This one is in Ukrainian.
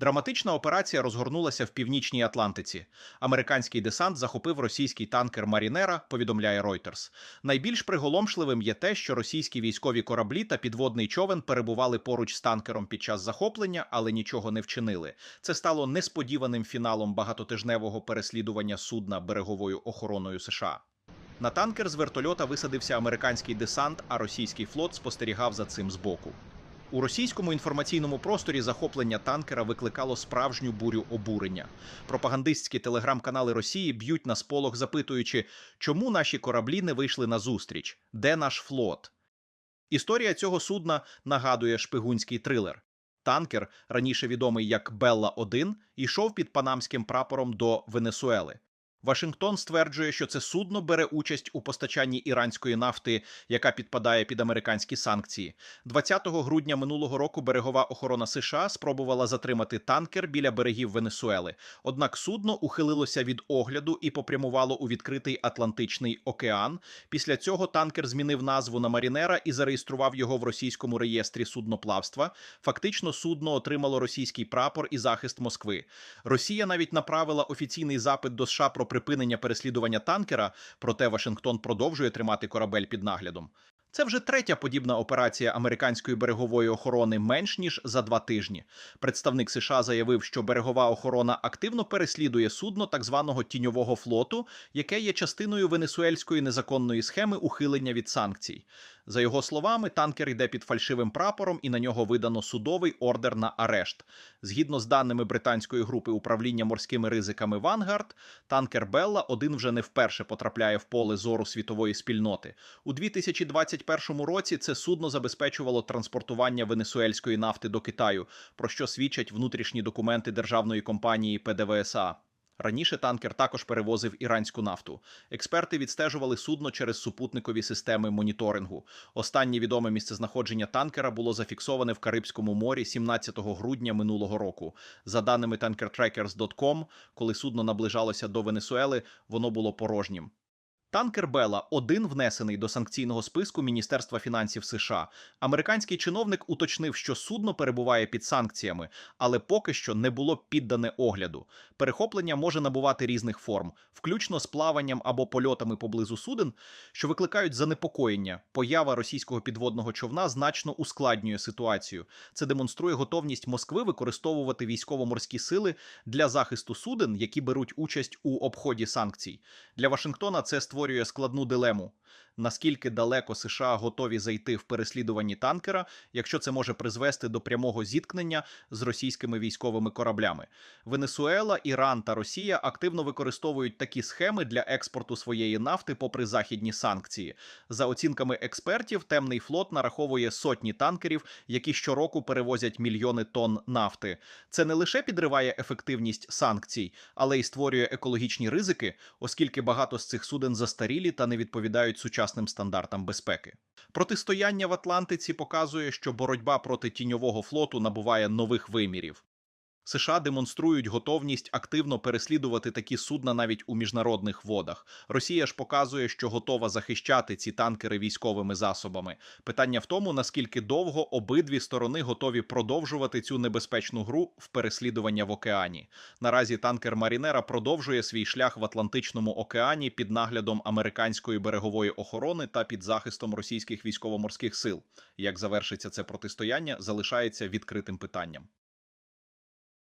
Драматична операція розгорнулася в північній Атлантиці. Американський десант захопив російський танкер Марінера. Повідомляє Reuters. Найбільш приголомшливим є те, що російські військові кораблі та підводний човен перебували поруч з танкером під час захоплення, але нічого не вчинили. Це стало несподіваним фіналом багатотижневого переслідування судна береговою охороною США. На танкер з вертольота висадився американський десант, а російський флот спостерігав за цим збоку. У російському інформаційному просторі захоплення танкера викликало справжню бурю обурення. Пропагандистські телеграм-канали Росії б'ють на сполох, запитуючи, чому наші кораблі не вийшли на зустріч, де наш флот. Історія цього судна нагадує шпигунський трилер. Танкер, раніше відомий як Белла 1 йшов під панамським прапором до Венесуели. Вашингтон стверджує, що це судно бере участь у постачанні іранської нафти, яка підпадає під американські санкції. 20 грудня минулого року берегова охорона США спробувала затримати танкер біля берегів Венесуели. Однак судно ухилилося від огляду і попрямувало у відкритий Атлантичний океан. Після цього танкер змінив назву на Марінера і зареєстрував його в російському реєстрі судноплавства. Фактично, судно отримало російський прапор і захист Москви. Росія навіть направила офіційний запит до США про припинення переслідування танкера, проте Вашингтон продовжує тримати корабель під наглядом. Це вже третя подібна операція американської берегової охорони менш ніж за два тижні. Представник США заявив, що берегова охорона активно переслідує судно так званого тіньового флоту, яке є частиною венесуельської незаконної схеми ухилення від санкцій. За його словами, танкер йде під фальшивим прапором, і на нього видано судовий ордер на арешт. Згідно з даними британської групи управління морськими ризиками Вангард, танкер Белла один вже не вперше потрапляє в поле зору світової спільноти. У 2021 році це судно забезпечувало транспортування венесуельської нафти до Китаю, про що свідчать внутрішні документи державної компанії ПДВСА. Раніше танкер також перевозив іранську нафту. Експерти відстежували судно через супутникові системи моніторингу. Останнє відоме місцезнаходження танкера було зафіксоване в Карибському морі 17 грудня минулого року. За даними tankertrackers.com, коли судно наближалося до Венесуели, воно було порожнім. Танкер Бела один внесений до санкційного списку Міністерства фінансів США. Американський чиновник уточнив, що судно перебуває під санкціями, але поки що не було піддане огляду. Перехоплення може набувати різних форм, включно з плаванням або польотами поблизу суден, що викликають занепокоєння. Поява російського підводного човна значно ускладнює ситуацію. Це демонструє готовність Москви використовувати військово-морські сили для захисту суден, які беруть участь у обході санкцій. Для Вашингтона це створює створює складну дилему. Наскільки далеко США готові зайти в переслідуванні танкера, якщо це може призвести до прямого зіткнення з російськими військовими кораблями? Венесуела, Іран та Росія активно використовують такі схеми для експорту своєї нафти, попри західні санкції. За оцінками експертів, темний флот нараховує сотні танкерів, які щороку перевозять мільйони тонн нафти. Це не лише підриває ефективність санкцій, але й створює екологічні ризики, оскільки багато з цих суден застарілі та не відповідають сучасним стандартам безпеки. Протистояння в Атлантиці показує, що боротьба проти тіньового флоту набуває нових вимірів. США демонструють готовність активно переслідувати такі судна навіть у міжнародних водах. Росія ж показує, що готова захищати ці танкери військовими засобами. Питання в тому, наскільки довго обидві сторони готові продовжувати цю небезпечну гру в переслідування в океані. Наразі танкер Марінера продовжує свій шлях в Атлантичному океані під наглядом американської берегової охорони та під захистом російських військово-морських сил. Як завершиться це протистояння, залишається відкритим питанням.